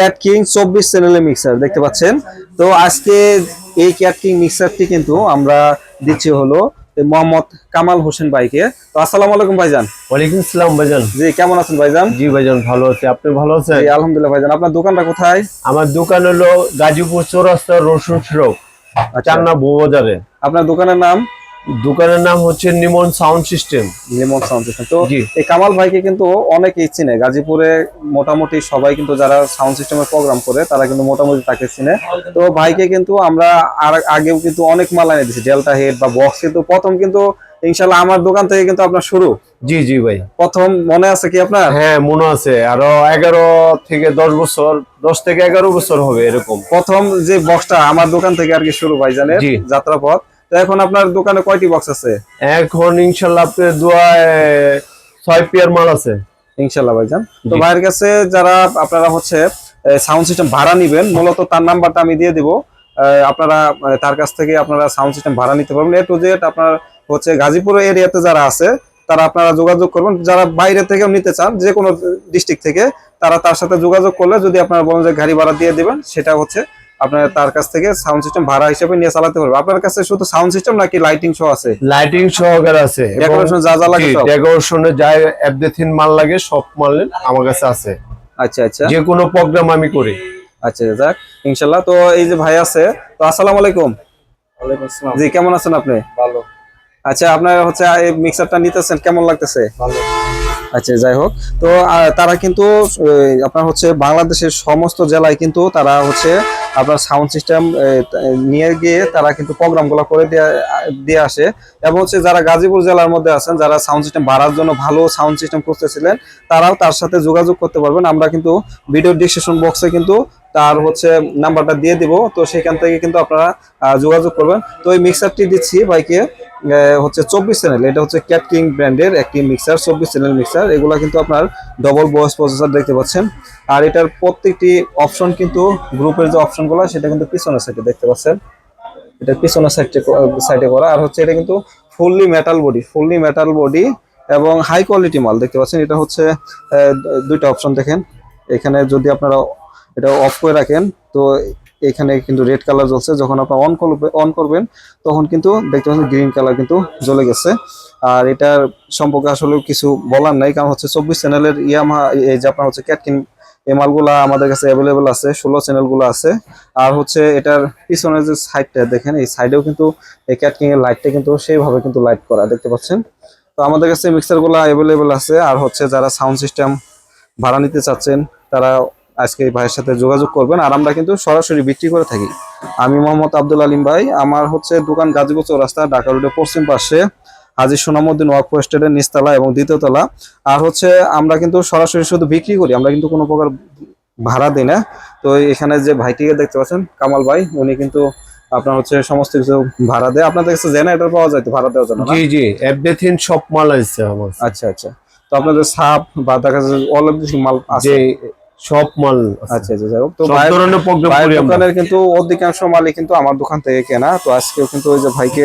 Cat king চব্বিশ চ্যানেলের mixer দেখতে পাচ্ছেন? তো আজকে এই ক্যাট কিং মিক্সারটি কিন্তু আমরা দিচ্ছি হলো মোহাম্মদ কামাল হোসেন ভাইকে। তো আসসালামু আলাইকুম ভাইজান। ওয়ালাইকুম সালাম ভাইজান। জি কেমন আছেন ভাইজান? জি ভাইজান ভালো আছি। আপনি ভালো আছেন? জি আলহামদুলিল্লাহ ভাইজান। আপনার দোকানটা কোথায়? আমার দোকান হলো গাজীপুর চৌরাস্তা রসুন সড়ক চান্না বউবাজারে আপনার দোকানের নাম? দোকানের নাম হচ্ছে Nimon sound system. Limon sound system. তো এই কামাল ভাইকে কিন্তু অনেকেই চিনে। গাজীপুরে মোটামুটি সবাই কিন্তু যারা সাউন্ড সিস্টেমের প্রোগ্রাম করে তারা কিন্তু মোটামুটি তাকে চিনে। তো ভাইকে কিন্তু আমরা আর আগেও কিন্তু অনেক মাল এনে দিচ্ছি ডেল্টা হেড বা বক্স কিন্তু প্রথম কিন্তু ইনশাল্লাহ আমার দোকান থেকে কিন্তু আপনার শুরু। জি জি ভাই। প্রথম মনে আছে কি আপনার? হ্যাঁ মনে আছে। আরও এগারো থেকে দশ বছর দশ থেকে এগারো বছর হবে এরকম। প্রথম যে বক্সটা আমার দোকান থেকে আর কি শুরু ভাইজানের জি। যাত্রাপথ। তো এখন আপনার দোকানে কয়টি বক্স আছে? এখন ইনশাল্লাহ আপনার দোয়ায় ছয় পেয়ার মাল আছে। ইনশাল্লাহ ভাইজান। তো। ভাইয়ের কাছে যারা আপনারা হচ্ছে সাউন্ড সিস্টেম ভাড়া নিবেন মূলত তার নাম্বারটা আমি দিয়ে দিব। আপনারা তার কাছ থেকে আপনারা সাউন্ড সিস্টেম ভাড়া নিতে পারবেন। এ টু জেড আপনার হচ্ছে গাজীপুর এরিয়াতে যারা আছে তারা আপনারা যোগাযোগ করবেন। যারা বাইরে থেকেও নিতে চান যে কোনো ডিস্ট্রিক্ট থেকে তারা তার সাথে যোগাযোগ করলে যদি আপনারা বলেন যে গাড়ি ভাড়া দিয়ে দেবেন সেটা হচ্ছে আপনারা তার কাছ থেকে সাউন্ড সিস্টেম ভাড়া হিসেবে নিয়ে চালাতে পারবেন আপনার কাছে শুধু সাউন্ড সিস্টেম নাকি লাইটিং শো আছে? লাইটিং সহকারে আছে। ডেকোরেশন যা যা লাগে সব? ডেকোরেশনে যা অ্যাবদেথিন মাল লাগে সব মাল আমার কাছে আছে। আচ্ছা আচ্ছা। যে কোনো প্রোগ্রাম আমি করি। আচ্ছা যাক ইনশাল্লাহ তো এই যে ভাই আছে তো আসসালামু আলাইকুম। জি কেমন আছেন আপনি? ভালো। আচ্ছা আপনার হচ্ছে এই মিক্সারটা নিতেছেন কেমন লাগতেছে? ভালো। আচ্ছা যাই হোক। তো তারা কিন্তু আপনার হচ্ছে বাংলাদেশের সমস্ত জেলায় কিন্তু তারা হচ্ছে আপনার সাউন্ড সিস্টেম নিয়ে গিয়ে তারা কিন্তু প্রোগ্রামগুলো করে দিয়ে আসে। এবং হচ্ছে যারা গাজীপুর জেলার মধ্যে আছেন যারা সাউন্ড সিস্টেম বাড়ার জন্য ভালো সাউন্ড সিস্টেম খুঁজতেছিলেন তারাও তার সাথে যোগাযোগ করতে পারবেন। আমরা কিন্তু ভিডিও ডিসক্রিপশন বক্সে কিন্তু তার হচ্ছে নাম্বারটা দিয়ে দিব। তো সেখান থেকে কিন্তু আপনারা যোগাযোগ করবেন। তো এই মিক্সারটি দিচ্ছি আহ, হচ্ছে চব্বিশ চ্যানেল এটা হচ্ছে ক্যাট কিং ব্র্যান্ডের একটি মিক্সার চব্বিশ চ্যানেল মিক্সার এগুলা কিন্তু আপনার ডবল বয়স প্রসেসর দেখতে পাচ্ছেন। আর এটার প্রত্যেকটি অপশন কিন্তু গ্রুপের যে অপশনগুলো সেটা কিন্তু পিছনের সাইডে দেখতে পাচ্ছেন। এটা পিছনের সাইডে সাইডে করা। আর হচ্ছে এটা কিন্তু fully metal body fully metal body এবং হাই কোয়ালিটি মাল দেখতে পাচ্ছেন। এটা হচ্ছে দুইটা অপশন দেখেন। এখানে যদি আপনারা এটা অফ করে রাখেন, তো এখানে কিন্তু রেড কালার জ্বলছে। যখন আপনার অন করবে অন করবেন, তখন কিন্তু দেখতে পাচ্ছেন গ্রিন কালার কিন্তু জ্বলে গেছে। আর এটার সম্পর্কে আসলে কিছু বলার নাই, কারণ হচ্ছে চব্বিশ চ্যানেলের ইয়ামা এই যে আপনার হচ্ছে ক্যাটকিন এই মালগুলা আমাদের কাছে অ্যাভেলেবেল আছে, ষোলো চ্যানেলগুলো আছে। আর হচ্ছে এটার পিছনের যে সাইডটা দেখেন, এই সাইডেও কিন্তু এই ক্যাটকিং এর লাইটটা কিন্তু সেইভাবে কিন্তু লাইট করা, দেখতে পাচ্ছেন? তো আমাদের কাছে মিক্সারগুলো অ্যাভেলেবেল আছে। আর হচ্ছে যারা সাউন্ড সিস্টেম ভাড়া নিতে চাচ্ছেন, তারা আজকে এই ভাইয়ের সাথে যোগাযোগ করবেন আর আমরা কিন্তু সরাসরি বিক্রি করে থাকি। আমি মোহাম্মদ আব্দুল আলিম ভাই আমার হচ্ছে দোকান গাজীপুর চৌরাস্তা ঢাকা রোডের পশ্চিম পাশে হাজি সোনামুদ্দিন ওয়াকফ স্টেটের নিচতলা এবং দ্বিতীয়তলা। আর হচ্ছে আমরা কিন্তু সরাসরি শুধু বিক্রি করি আমরা কিন্তু কোনো প্রকার ভাড়া দিই না। তো এখানে যে ভাইটিকে দেখতে পাচ্ছেন কামাল ভাই উনি কিন্তু আপনার হচ্ছে সমস্ত কিছু ভাড়া দেয়। আপনাদের কাছে জেনারেটর পাওয়া যায় তো ভাড়া দেওয়ার জন্য? জি জি অ্যাবদেথিন সব মাল আছে আমার। আচ্ছা আচ্ছা। তো আপনাদের সাপ বা দেখা যাচ্ছে অল অফ দিস মাল আছে। সব মাল। আচ্ছা আচ্ছা হোক তো সব ধরনের প্রোগ্রাম করি আমরা। দোকানের কিন্তু অধিকাংশ মালই কিন্তু আমার দোকান থেকে কেনা। তো আজকেও কিন্তু ওই যে ভাইকে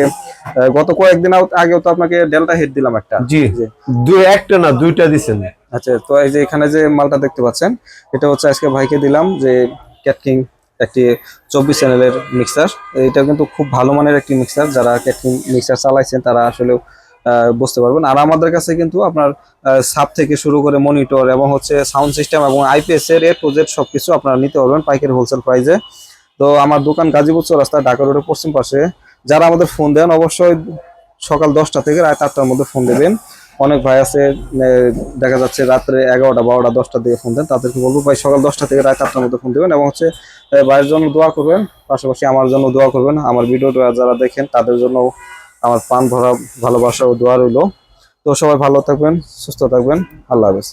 গত কয়েকদিন আগ- আগেও তো আপনাকে ডেল্টা হিট দিলাম একটা। জি। জি। দুই একটা না দুইটা দিছেন। আচ্ছা তো এই যে এখানে যে মালটা দেখতে পাচ্ছেন এটা হচ্ছে আজকে ভাইকে দিলাম যে ক্যাটকিং একটি চব্বিশ চ্যানেলের মিক্সার এটা কিন্তু খুব ভালো মানের একটি মিক্সার যারা ক্যাটকিং মিক্সার চালাইছেন তারা আসলে বুঝতে পারবেন। আর আমাদের কাছে কিন্তু আপনার সাপ থেকে শুরু করে মনিটর এবং হচ্ছে সাউন্ড সিস্টেম এবং আইপিএস এর এ টু জেড সবকিছু আপনারা নিতে পারবেন পাইকারি হোলসেল প্রাইসে তো আমার দোকান গাজীপুর রাস্তা ঢাকা রোডের পশ্চিম পাশে। যারা আমাদের ফোন দেন, অবশ্যই সকাল দশটা থেকে রাত আটটার মধ্যে ফোন দেবেন। অনেক ভাই আছে দেখা যাচ্ছে রাত্রে এগারোটা, বারোটা দশটা দিকে ফোন দেন, তাদেরকে বলব, ভাই, সকাল দশটা থেকে রাত আটটার মধ্যে ফোন দেবেন এবং হচ্ছে ভাইয়ের জন্য দোয়া করবেন, পাশাপাশি আমার জন্য দোয়া করবেন। আমার ভিডিওটা যারা দেখেন, তাদের জন্য আমার পান ভরা ভালোবাসা ও দোয়া রইল। তো সবাই ভালো থাকবেন, সুস্থ থাকবেন। আল্লাহ হাফেজ।